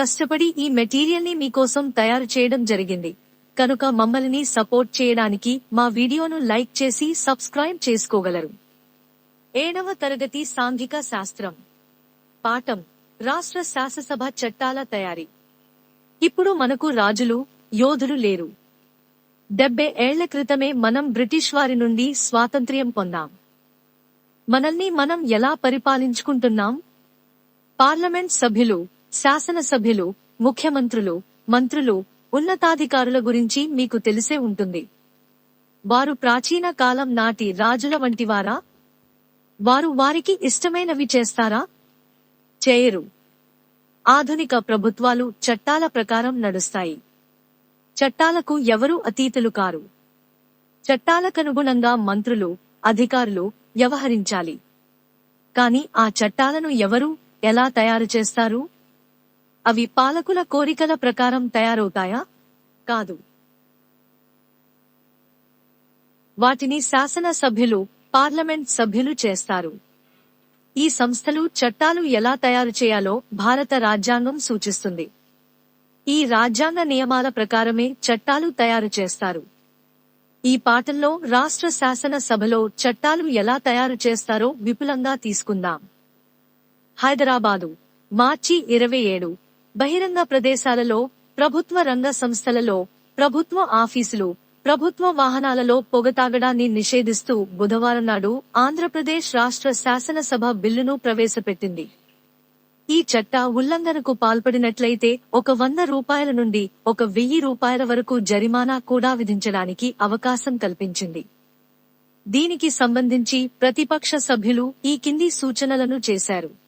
కష్టపడి ఈ మెటీరియల్ని మీకోసం తయారు చేయడం జరిగింది. కనుక మమ్మల్ని సపోర్ట్ చేయడానికి మా వీడియోను లైక్ చేసి సబ్స్క్రైబ్ చేసుకోగలరు. ఏడవ తరగతి సాంఘిక శాస్త్రం. పాఠం. రాష్ట్ర శాసనసభ చట్టాల తయారీ. ఇప్పుడు మనకు రాజులు యోధులు లేరు. డెబ్బై ఏళ్ళ క్రితమే మనం బ్రిటిష్ వారి నుండి స్వాతంత్ర్యం పొందాం. మనల్ని మనం ఎలా పరిపాలించుకుంటున్నాం? పార్లమెంట్ సభ్యులు శాసనసభ్యులు ముఖ్యమంత్రులు మంత్రులు ఉన్నతాధికారుల గురించి మీకు తెలిసే ఉంటుంది. వారు ప్రాచీన కాలం నాటి రాజుల వంటివారా? వారు వారికి ఇష్టమైనవి చేస్తారా? చేయరు. ఆధునిక ప్రభుత్వాలు చట్టాల ప్రకారం నడుస్తాయి. చట్టాలకు ఎవరూ అతీతులు కారు? చట్టాలకనుగుణంగా మంత్రులు అధికారులు వ్యవహరించాలి. కాని ఆ చట్టాలను ఎవరు ఎలా తయారు చేస్తారు? అవి పాలకుల కోరికల ప్రకారం తయారవుతాయా? కాదు. వాటిని శాసన సభ్యులు పార్లమెంట్ సభ్యులు చేస్తారు. ఈ సంస్థలు చట్టాలు ఎలా తయారు చేయాలో భారత రాజ్యాంగం సూచిస్తుంది. ఈ రాజ్యాంగ నియమాల ప్రకారమే చట్టాలు తయారు చేస్తారు. ఈ పాఠంలో రాష్ట్ర శాసన సభలో చట్టాలు ఎలా తయారు చేస్తారో విపులంగా తీసుకుందాం. హైదరాబాదు మార్చి ఇరవై ఏడు. బహిరంగ ప్రదేశాలలో ప్రభుత్వ రంగ సంస్థలలో ప్రభుత్వ ఆఫీసులు ప్రభుత్వ వాహనాలలో పొగతాగడాన్ని నిషేధిస్తూ బుధవారం నాడు ఆంధ్రప్రదేశ్ రాష్ట్ర శాసనసభ బిల్లును ప్రవేశపెట్టింది. ఈ చట్ట ఉల్లంఘనకు పాల్పడినట్లయితే ఒక వంద రూపాయల నుండి ఒక వెయ్యి రూపాయల వరకు జరిమానా కూడా విధించడానికి అవకాశం కల్పించింది. దీనికి సంబంధించి ప్రతిపక్ష సభ్యులు ఈ కింది సూచనలను చేశారు.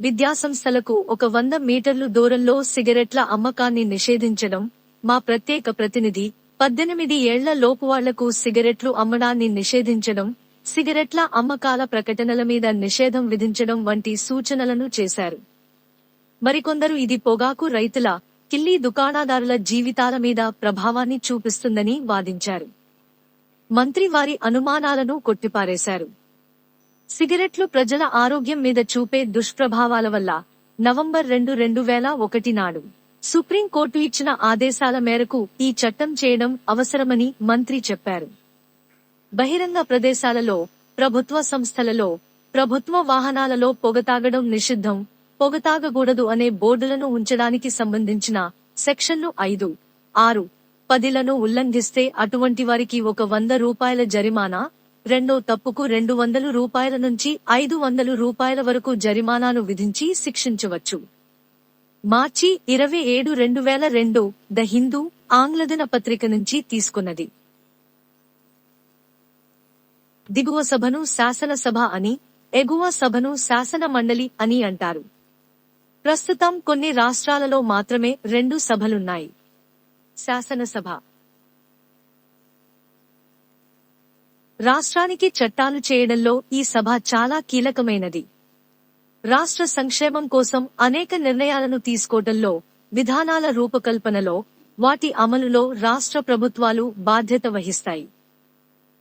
విద్యాసంస్థలకు ఒక వంద మీటర్లు దూరంలో సిగరెట్ల అమ్మకాన్ని నిషేధించడం మా ప్రత్యేక ప్రతినిధి. పద్దెనిమిది ఏళ్ళ లోపు వాళ్ళకు సిగరెట్లు అమ్మడాన్ని నిషేధించడం సిగరెట్ల అమ్మకాల ప్రకటనల మీద నిషేధం విధించడం వంటి సూచనలను చేశారు. మరికొందరు ఇది పొగాకు రైతుల కిల్లీ దుకాణదారుల జీవితాల మీద ప్రభావాన్ని చూపిస్తుందని వాదించారు. మంత్రి వారి అనుమానాలను కొట్టిపారేశారు. సిగరెట్లు ప్రజల ఆరోగ్యం మీద చూపే దుష్ప్రభావాల వల్ల నవంబర్ రెండు రెండు వేల ఒకటి నాడు సుప్రీంకోర్టు ఇచ్చిన ఆదేశాల మేరకు ఈ చట్టం చేయడం అవసరమని మంత్రి చెప్పారు. బహిరంగ ప్రదేశాలలో ప్రభుత్వ సంస్థలలో ప్రభుత్వ వాహనాలలో పొగతాగడం నిషిద్ధం పొగతాగకూడదు అనే బోర్డులను ఉంచడానికి సంబంధించిన సెక్షన్లు ఐదు ఆరు పదిలను ఉల్లంఘిస్తే అటువంటి వారికి ఒక వంద రూపాయల జరిమానా రెండో తప్పుకు రెండు వందలు రూపాయల నుంచి ఐదు వందలు రూపాయల వరకు జరిమానాను విధించి శిక్షించవచ్చు. మార్చి ఇరవై ఏడు రెండు వేల రెండు ద హిందూ ఆంగ్లదిన పత్రిక నుంచి తీసుకున్నది. దిగువ సభను శాసనసభ అని ఎగువ సభను శాసన మండలి అని అంటారు. ప్రస్తుతం కొన్ని రాష్ట్రాలలో మాత్రమే రెండు సభలున్నాయి. శాసనసభ రాష్ట్రానికి చట్టాలు చేయడంలో ఈ సభ చాలా కీలకమైనది. రాష్ట్ర సంక్షేమం కోసం అనేక నిర్ణయాలను తీసుకోవడంలో విధానాల రూపకల్పనలో వాటి అమలులో రాష్ట్ర ప్రభుత్వాలు బాధ్యత వహిస్తాయి.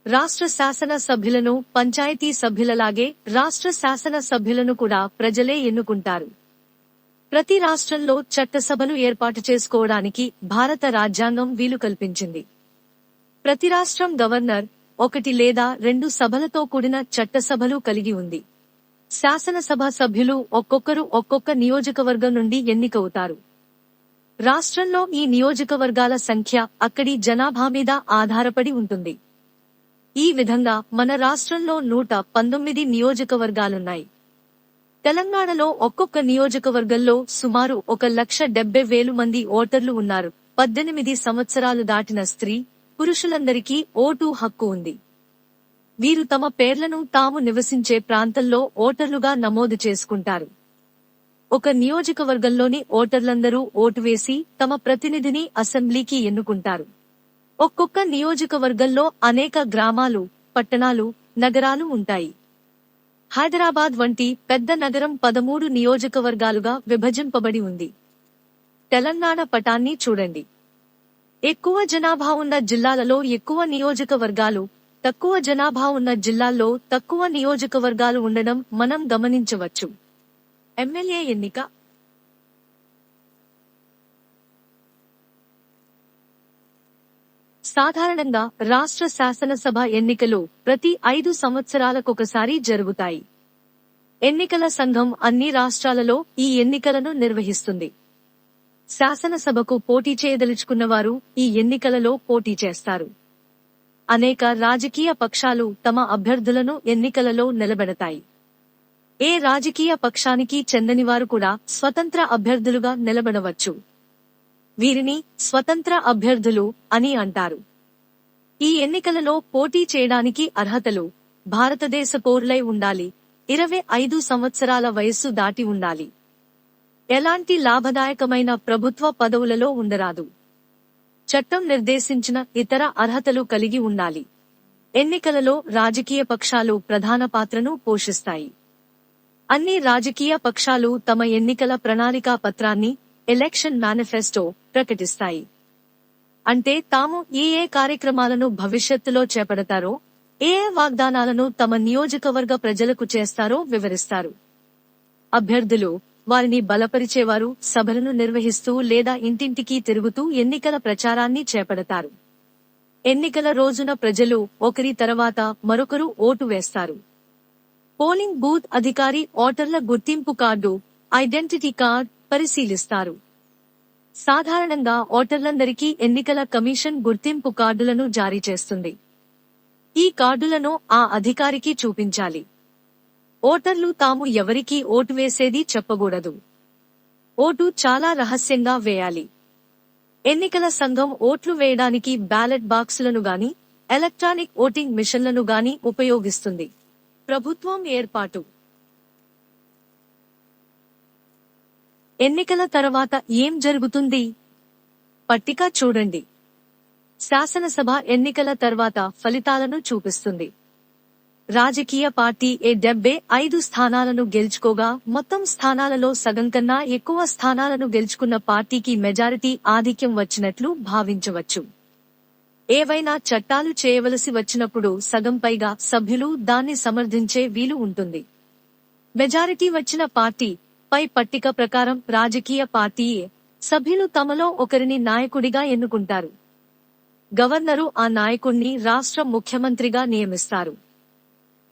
రాష్ట్ర శాసన సభ్యులను పంచాయతీ సభ్యులలాగే రాష్ట్ర శాసన సభ్యులను కూడా ప్రజలే ఎన్నుకుంటారు. ప్రతి రాష్ట్రంలో చట్టసభలు ఏర్పాటు చేసుకోవడానికి భారత రాజ్యాంగం వీలు కల్పించింది. ప్రతి రాష్ట్రం గవర్నర్ ఒకటి లేదా రెండు సభలతో కూడిన చట్టసభలు కలిగి ఉంది. శాసనసభ సభ్యులు ఒక్కొక్కరు ఒక్కొక్క నియోజకవర్గం నుండి ఎన్నికవుతారు. రాష్ట్రంలో ఈ నియోజకవర్గాల సంఖ్య అక్కడి జనాభా మీద ఆధారపడి ఉంటుంది. ఈ విధంగా మన రాష్ట్రంలో నూట పంతొమ్మిది నియోజకవర్గాలున్నాయి. తెలంగాణలో ఒక్కొక్క నియోజకవర్గంలో సుమారు ఒక లక్ష డెబ్బై వేలు మంది ఓటర్లు ఉన్నారు. పద్దెనిమిది సంవత్సరాలు దాటిన స్త్రీ పురుషులందరికీ ఓటు హక్కు ఉంది. వీరు తమ పేర్లను తాము నివసించే ప్రాంతంలో ఓటర్లుగా నమోదు చేసుకుంటారు. ఒక నియోజకవర్గంలోని ఓటర్లందరూ ఓటు వేసి తమ ప్రతినిధిని అసెంబ్లీకి ఎన్నుకుంటారు. ఒక్కొక్క నియోజకవర్గంలో అనేక గ్రామాలు పట్టణాలు నగరాలు ఉంటాయి. హైదరాబాద్ వంటి పెద్ద నగరం పదమూడు నియోజకవర్గాలుగా విభజింపబడి ఉంది. తెలంగాణ పటాన్ని చూడండి. ఎక్కువ జనాభా ఉన్న జిల్లాలలో ఎక్కువ నియోజకవర్గాలు తక్కువ జనాభా ఉన్న జిల్లాల్లో తక్కువ నియోజకవర్గాలు ఉండడం మనం గమనించవచ్చు. ఎమ్మెల్యే ఎన్నిక. సాధారణంగా రాష్ట్ర శాసనసభ ఎన్నికలు ప్రతి ఐదు సంవత్సరాలకొకసారి జరుగుతాయి. ఎన్నికల సంఘం అన్ని రాష్ట్రాలలో ఈ ఎన్నికలను నిర్వహిస్తుంది. శాసనసభకు పోటీ చేయదలుచుకున్నవారు ఈ ఎన్నికలలో పోటీ చేస్తారు. అనేక రాజకీయ పక్షాలు తమ అభ్యర్థులను ఎన్నికలలో నిలబెడతాయి. ఏ రాజకీయ పక్షానికి చెందనివారు కూడా స్వతంత్ర అభ్యర్థులుగా నిలబడవచ్చు. వీరిని స్వతంత్ర అభ్యర్థులు అని అంటారు. ఈ ఎన్నికలలో పోటీ చేయడానికి అర్హతలు భారతదేశ పౌరులై ఉండాలి. ఇరవై ఐదు సంవత్సరాల వయస్సు దాటి ఉండాలి. ఎలాంటి లాభదాయకమైన ప్రభుత్వ పదవులలో ఉండరాదు. చట్టం నిర్దేశించిన ఇతర అర్హతలు కలిగి ఉండాలి. ఎన్నికలలో రాజకీయ పక్షాలు ప్రధాన పాత్రను పోషిస్తాయి. అన్ని రాజకీయ పక్షాలు తమ ఎన్నికల ప్రణాళికా పత్రాన్ని ఎలక్షన్ మేనిఫెస్టో ప్రకటిస్తాయి. అంటే తాము ఏ ఏ కార్యక్రమాలను భవిష్యత్తులో చేపడతారో ఏ ఏ వాగ్దానాలను తమ నియోజకవర్గ ప్రజలకు చేస్తారో వివరిస్తారు. అభ్యర్థులు వారిని బలపరిచేవారు సభలను నిర్వహిస్తూ లేదా ఇంటింటికి తిరుగుతూ ఎన్నికల ప్రచారాన్ని చేపడతారు. ఎన్నికల రోజున ప్రజలు ఒకరి తర్వాత మరొకరు ఓటు వేస్తారు. పోలింగ్ బూత్ అధికారి ఓటర్ల గుర్తింపు కార్డు ఐడెంటిటీ కార్డ్ పరిశీలిస్తారు. సాధారణంగా ఓటర్లందరికీ ఎన్నికల కమిషన్ గుర్తింపు కార్డులను జారీ చేస్తుంది. ఈ కార్డులను ఆ అధికారికి చూపించాలి. ఓటర్లు తాము ఎవరికీ ఓటు వేసేది చెప్పకూడదు. ఓటు చాలా రహస్యంగా వేయాలి. ఎన్నికల సంఘం ఓట్లు వేయడానికి బ్యాలెట్ బాక్సులను గాని ఎలక్ట్రానిక్ ఓటింగ్ మిషన్లను గాని ఉపయోగిస్తుంది. ప్రభుత్వం ఏర్పాటు. ఎన్నికల తర్వాత ఏం జరుగుతుంది? పట్టిక చూడండి. శాసనసభ ఎన్నికల తర్వాత ఫలితాలను చూపిస్తుంది. రాజకీయ పార్టీ ఏ డెబ్బై ఐదు స్థానాలను గెలుచుకోగా మొత్తం స్థానాలలో సగం కన్నా ఎక్కువ స్థానాలను గెలుచుకున్న పార్టీకి మెజారిటీ ఆధిక్యం వచ్చినట్లు భావించవచ్చు. ఏవైనా చట్టాలు చేయవలసి వచ్చినప్పుడు సగం పైగా సభ్యులు దాన్ని సమర్థించే వీలు ఉంటుంది. మెజారిటీ వచ్చిన పార్టీ పై పట్టిక ప్రకారం రాజకీయ పార్టీయే. సభ్యులు తమలో ఒకరిని నాయకుడిగా ఎన్నుకుంటారు. గవర్నరు ఆ నాయకుణ్ణి రాష్ట్ర ముఖ్యమంత్రిగా నియమిస్తారు.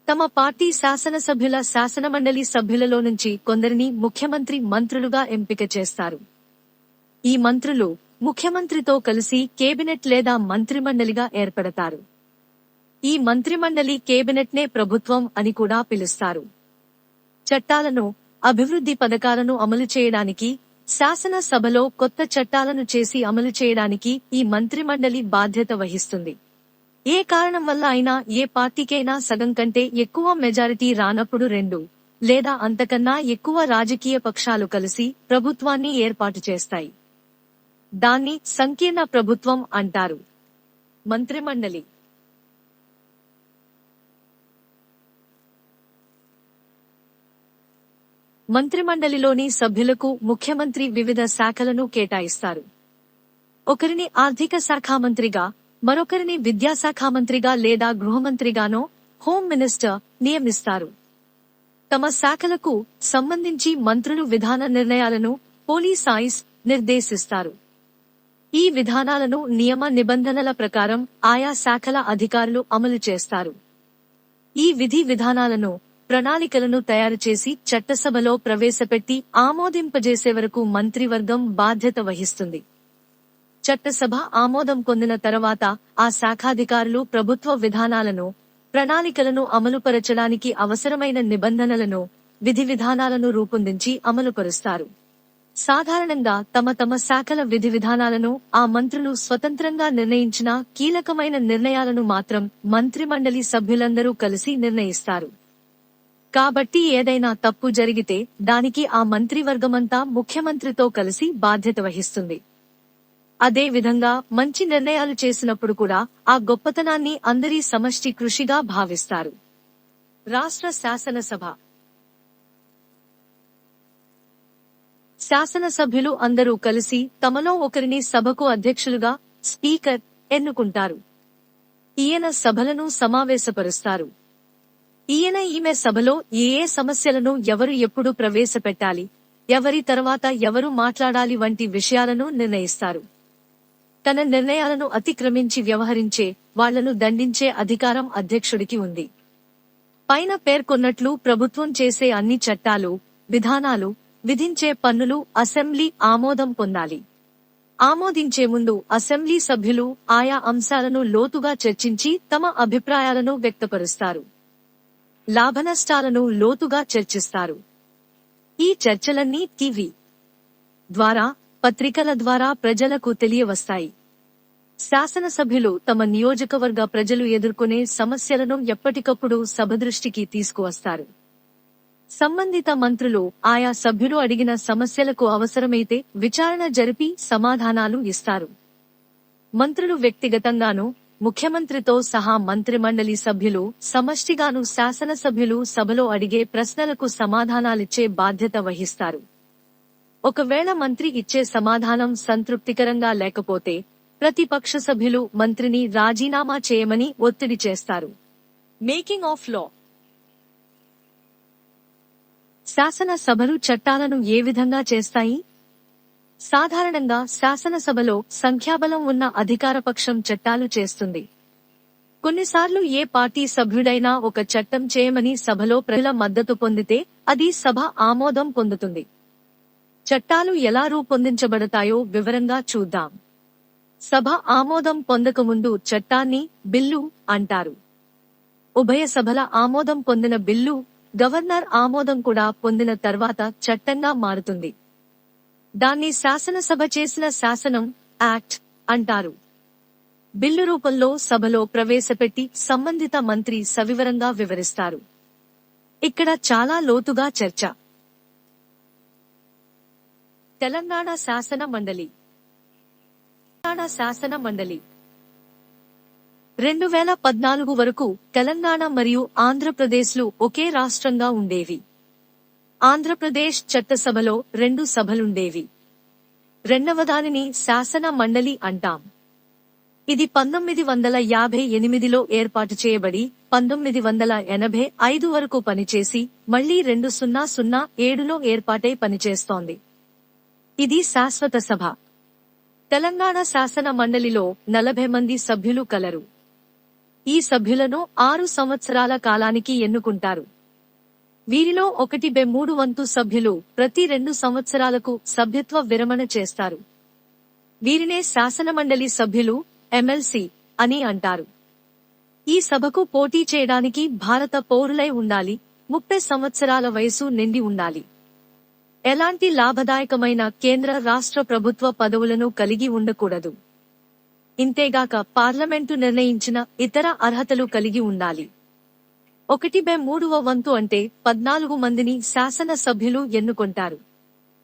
తమ పార్టీ శాసనసభ్యుల శాసనమండలి సభ్యులలో నుంచి కొందరిని ముఖ్యమంత్రి మంత్రులుగా ఎంపిక చేస్తారు. ఈ మంత్రులు ముఖ్యమంత్రితో కలిసి కేబినెట్ లేదా మంత్రిమండలిగా ఏర్పడతారు. ఈ మంత్రిమండలి కేబినెట్నే ప్రభుత్వం అని కూడా పిలుస్తారు. చట్టాలను అభివృద్ధి పథకాలను అమలు చేయడానికి శాసనసభలో కొత్త చట్టాలను చేసి అమలు చేయడానికి ఈ మంత్రిమండలి బాధ్యత వహిస్తుంది. ఏ కారణం వల్ల అయినా ఏ పార్టీకైనా సగం కంటే ఎక్కువ మెజారిటీ రానప్పుడు రెండు లేదా అంతకన్నా ఎక్కువ రాజకీయ పక్షాలు కలిసి ప్రభుత్వాన్ని ఏర్పాటు చేస్తాయి. దాన్ని సంకీర్ణ ప్రభుత్వం అంటారు. మంత్రిమండలి. మంత్రిమండలిలోని సభ్యులకు ముఖ్యమంత్రి వివిధ శాఖలను కేటాయిస్తారు. ఒకరిని ఆర్థిక శాఖ మంత్రిగా మరొకరిని విద్యాశాఖ మంత్రిగా లేదా గృహమంత్రిగానో హోం మినిస్టర్ నియమిస్తారు. తమ శాఖలకు సంబంధించి మంత్రులు విధాన నిర్ణయాలను పోలీస్ పోలీసాయిస్ నిర్దేశిస్తారు. ఈ విధానాలను నియమ నిబంధనల ప్రకారం ఆయా శాఖల అధికారులు అమలు చేస్తారు. ఈ విధి విధానాలను ప్రణాళికలను తయారు చేసి చట్టసభలో ప్రవేశపెట్టి ఆమోదింపజేసే వరకు మంత్రివర్గం బాధ్యత వహిస్తుంది. చట్టసభ ఆమోదం పొందిన తర్వాత ఆ శాఖాధికారులు ప్రభుత్వ విధానాలను ప్రణాళికలను అమలుపరచడానికి అవసరమైన నిబంధనలను విధి విధానాలను రూపొందించి అమలుపరుస్తారు. సాధారణంగా తమ తమ శాఖల విధి విధానాలను ఆ మంత్రులు స్వతంత్రంగా నిర్ణయించిన కీలకమైన నిర్ణయాలను మాత్రం మంత్రిమండలి సభ్యులందరూ కలిసి నిర్ణయిస్తారు. కాబట్టి ఏదైనా తప్పు జరిగితే దానికి ఆ మంత్రివర్గమంతా ముఖ్యమంత్రితో కలిసి బాధ్యత వహిస్తుంది. అదే విధంగా మంచి నిర్ణయాలు చేసినప్పుడు కూడా ఆ గొప్పతనాన్ని అందరి సమష్టి కృషిగా భావిస్తారు. రాష్ట్ర శాసనసభ. శాసనసభ్యులు అందరూ కలిసి తమలో ఒకరిని సభకు అధ్యక్షులుగా స్పీకర్ ఎన్నుకుంటారు. ఈయన సభలను సమావేశపరుస్తారు. ఈయన ఈమె సభలో ఏ ఏ సమస్యలను ఎవరు ఎప్పుడు ప్రవేశపెట్టాలి ఎవరి తర్వాత ఎవరు మాట్లాడాలి వంటి విషయాలను నిర్ణయిస్తారు. తన నిర్ణయాలను అతిక్రమించి వ్యవహరించే వాళ్ళను దండించే అధికారం అధ్యక్షుడికి ఉంది. పైన పేర్కొన్నట్లు ప్రభుత్వం చేసే అన్ని చట్టాలు విధానాలు విధించే పన్నులు అసెంబ్లీ ఆమోదం పొందాలి. ఆమోదించే ముందు అసెంబ్లీ సభ్యులు ఆయా అంశాలను లోతుగా చర్చించి తమ అభిప్రాయాలను వ్యక్తపరుస్తారు. లాభనష్టాలను లోతుగా చర్చిస్తారు. ఈ చర్చలన్నీ టీవీ ద్వారా పత్రికల ద్వారా ప్రజలకు తెలియవస్తాయి. శాసనసభ్యులు తమ నియోజకవర్గ ప్రజలు ఎదుర్కొనే సమస్యలను ఎప్పటికప్పుడు సభ దృష్టికి తీసుకువస్తారు. సంబంధిత మంత్రులు ఆయా సభ్యులు అడిగిన సమస్యలకు అవసరమైతే విచారణ జరిపి సమాధానాలు ఇస్తారు. మంత్రులు వ్యక్తిగతంగానూ ముఖ్యమంత్రితో సహా మంత్రిమండలి సభ్యులు సమష్టిగాను శాసనసభ్యులు సభలో అడిగే ప్రశ్నలకు సమాధానాలిచ్చే బాధ్యత వహిస్తారు. ఒకవేళ మంత్రి ఇచ్చే సమాధానం సంతృప్తికరంగా లేకపోతే ప్రతిపక్ష సభ్యులు మంత్రిని రాజీనామా చేయమని ఒత్తిడి చేస్తారు. Making of law. శాసనసభలు చట్టాలను ఏ విధంగా చేస్తాయి? సాధారణంగా శాసనసభలో సంఖ్యాబలం ఉన్న అధికారపక్షం చట్టాలు చేస్తుంది. కొన్నిసార్లు ఏ పార్టీ సభ్యుడైనా ఒక చట్టం చేయమని సభలో ప్రజల మద్దతు పొందితే అది సభ ఆమోదం పొందుతుంది. చట్టాలు ఎలా రూపొందించబడతాయో వివరంగా చూద్దాం. సభ ఆమోదం పొందకముందు చట్టాన్ని బిల్లు అంటారు. ఉభయ సభల ఆమోదం పొందిన బిల్లు గవర్నర్ ఆమోదం కూడా పొందిన తర్వాత చట్టంగా మారుతుంది. దాన్ని శాసనసభ చేసిన శాసనం యాక్ట్ అంటారు. బిల్లు రూపంలో సభలో ప్రవేశపెట్టి సంబంధిత మంత్రి సవివరంగా వివరిస్తారు. ఇక్కడ చాలా లోతుగా చర్చ. తెలంగాణ శాసన మండలి. తెలంగాణ శాసన మండలి. రెండు వేల పద్నాలుగు వరకు తెలంగాణ మరియు ఆంధ్రప్రదేశ్లు ఒకే రాష్ట్రంగా ఉండేవి. ఆంధ్రప్రదేశ్ చట్టసభలో రెండు సభలుండేవి. రెండవ దానిని శాసన మండలి అంటాం. ఇది పంతొమ్మిది వందల యాభై ఎనిమిదిలో ఏర్పాటు చేయబడి పంతొమ్మిది వందల ఎనభై ఐదు వరకు పనిచేసి మళ్ళీ రెండు సున్నా సున్నా ఏడులో ఏర్పాటై పనిచేస్తోంది. ఇది శాశ్వత సభ. తెలంగాణ శాసన మండలిలో నలభై మంది సభ్యులు కలరు. ఈ సభ్యులను ఆరు సంవత్సరాల కాలానికి ఎన్నుకుంటారు. వీరిలో ఒకటి బె మూడు వంతు సభ్యులు ప్రతి రెండు సంవత్సరాలకు సభ్యత్వ విరమణ చేస్తారు. వీరినే శాసనమండలి సభ్యులు ఎమ్మెల్సీ అని అంటారు. ఈ సభకు పోటీ చేయడానికి భారత పౌరులై ఉండాలి ముప్పై సంవత్సరాల వయసు నిండి ఉండాలి. ఎలాంటి లాభదాయకమైన కేంద్ర రాష్ట్ర ప్రభుత్వ పదవులను కలిగి ఉండకూడదు. ఇంతేగాక పార్లమెంటు నిర్ణయించిన ఇతర అర్హతలు కలిగి ఉండాలి. ఒకటి బై మూడవ వంతు అంటే పద్నాలుగు మందిని శాసన సభ్యులు ఎన్నుకొంటారు.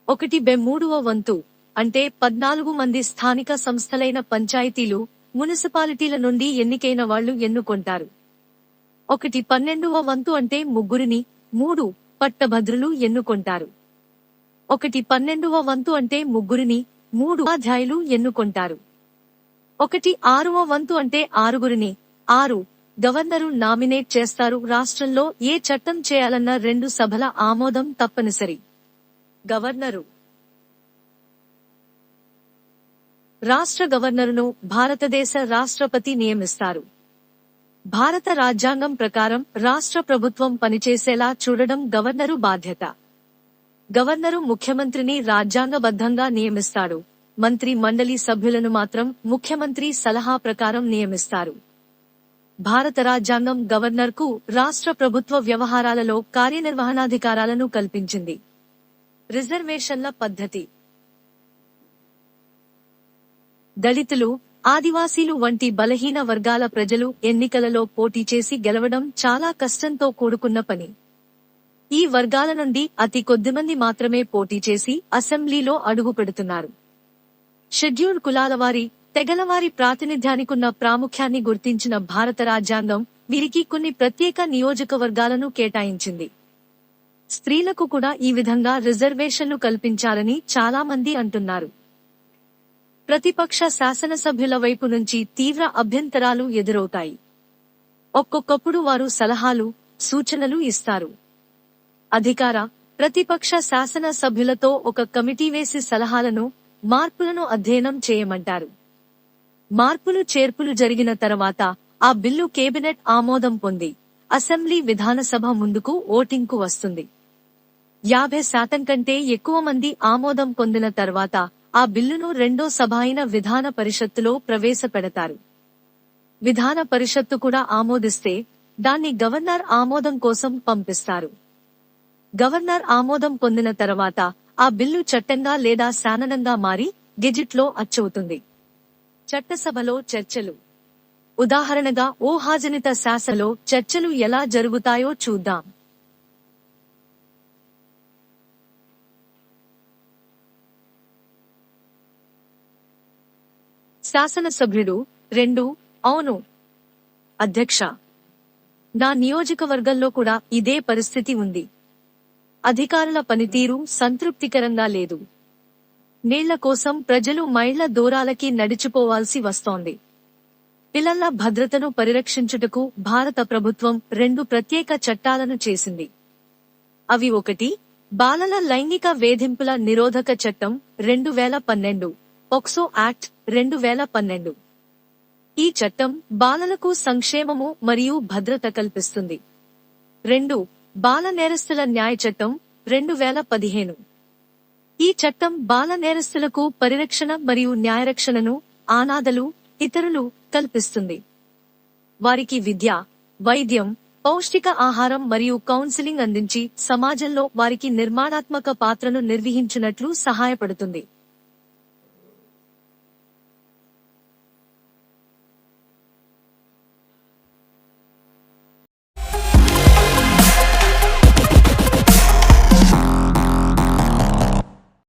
ఒకటి బై మూడవ వంతు అంటే పద్నాలుగు మంది స్థానిక సంస్థలైన పంచాయతీలు మున్సిపాలిటీల నుండి ఎన్నికైన వాళ్ళు ఎన్నుకొంటారు. ఒకటి పన్నెండవ వంతు అంటే ముగ్గురిని మూడు పట్టభద్రులు ఎన్నుకొంటారు. ఒకటి పన్నెండవ వంతు అంటే ముగ్గురిని మూడు ఉపాధ్యాయులు ఎన్నుకుంటారు. ఒకటి ఆరవ వంతు అంటే ఆరుగురిని. ఆరు గవర్నరు నామినేట్ చేస్తారు రాష్ట్రంలో ఏ చట్టం చేయాలన్న రెండు సభల ఆమోదం తప్పనిసరి. గవర్నరు. రాష్ట్ర గవర్నరును భారతదేశ రాష్ట్రపతి నియమిస్తారు. భారత రాజ్యాంగం ప్రకారం రాష్ట్ర ప్రభుత్వం పనిచేసేలా చూడడం గవర్నరు బాధ్యత. గవర్నరు ముఖ్యమంత్రిని రాజ్యాంగబద్ధంగా నియమిస్తాడు మంత్రి మండలి సభ్యులను మాత్రం ముఖ్యమంత్రి సలహా ప్రకారం నియమిస్తారు. భారత రాజ్యాంగం గవర్నర్కు రాష్ట్ర ప్రభుత్వ వ్యవహారాలలో కార్యనిర్వహణాధికారాలను కల్పించింది. రిజర్వేషన్ల పద్ధతి. దళితులు ఆదివాసీలు వంటి బలహీన వర్గాల ప్రజలు ఎన్నికలలో పోటీ చేసి గెలవడం చాలా కష్టంతో కూడుకున్న పని. ఈ వర్గాల నుండి అతి కొద్దిమంది మాత్రమే పోటీ చేసి అసెంబ్లీలో అడుగు పెడుతున్నారు. కులాల కులాలవారి తెగలవారి ప్రాతినిధ్యానికున్న ప్రాముఖ్యాన్ని గుర్తించిన భారత రాజ్యాంగం వీరికి కొన్ని ప్రత్యేక నియోజకవర్గాలను కేటాయించింది. స్త్రీలకు కూడా ఈ విధంగా రిజర్వేషన్లు కల్పించాలని చాలా మంది అంటున్నారు. ప్రతిపక్ష శాసనసభ్యుల వైపు నుంచి తీవ్ర అభ్యంతరాలు ఎదురవుతాయి. ఒక్కొక్కప్పుడు వారు సలహాలు సూచనలు ఇస్తారు. అధికార ప్రతిపక్ష శాసన సభ్యులతో ఒక కమిటీ వేసి సలహాలను మార్పులను అధ్యయనం చేయమంటారు. మార్పులు చేర్పులు జరిగిన తర్వాత ఆ బిల్లు కేబినెట్ ఆమోదం పొంది అసెంబ్లీ విధానసభ ముందుకు ఓటింగ్కు వస్తుంది. యాభై శాతం కంటే ఎక్కువ మంది ఆమోదం పొందిన తర్వాత ఆ బిల్లును రెండో సభ అయిన విధాన పరిషత్తులో ప్రవేశపెడతారు. విధాన పరిషత్తు కూడా ఆమోదిస్తే దాన్ని గవర్నర్ ఆమోదం కోసం పంపిస్తారు. గవర్నర్ ఆమోదం పొందిన తర్వాత ఆ బిల్లు చట్టంగా లేదా శాననంగా మారి గెజిట్లో అచ్చవుతుంది. చట్టసభలో చర్చలు. ఉదాహరణగా ఊహాజనిత శాసలో చర్చలు ఎలా జరుగుతాయో చూద్దాం. శాసనసభ్యుడు రెండు అవును. అధ్యక్ష. నా నియోజకవర్గంలో కూడా ఇదే పరిస్థితి ఉంది. అధికారుల పనితీరు సంతృప్తికరంగా లేదు. నీళ్ళ కోసం ప్రజలు మైళ్ళ దూరాలకి నడిచిపోవాల్సి వస్తోంది. పిల్లల భద్రతను పరిరక్షించుటకు భారత ప్రభుత్వం రెండు ప్రత్యేక చట్టాలను చేసింది. అవి ఒకటి బాలల లైంగిక వేధింపుల నిరోధక చట్టం రెండు వేల పన్నెండు పొక్సో యాక్ట్ రెండు వేల పన్నెండు. ఈ చట్టం బాలలకు సంక్షేమము మరియు భద్రత కల్పిస్తుంది. రెండు బాల నేరస్తుల న్యాయ చట్టం రెండు వేల పదిహేను. ఈ చట్టం బాల నేరస్తులకు పరిరక్షణ మరియు న్యాయరక్షణను ఆనాదలు ఇతరులు కల్పిస్తుంది. వారికి విద్య వైద్యం పౌష్టిక ఆహారం మరియు కౌన్సిలింగ్ అందించి సమాజంలో వారికి నిర్మాణాత్మక పాత్రను నిర్వహించినట్లు సహాయపడుతుంది.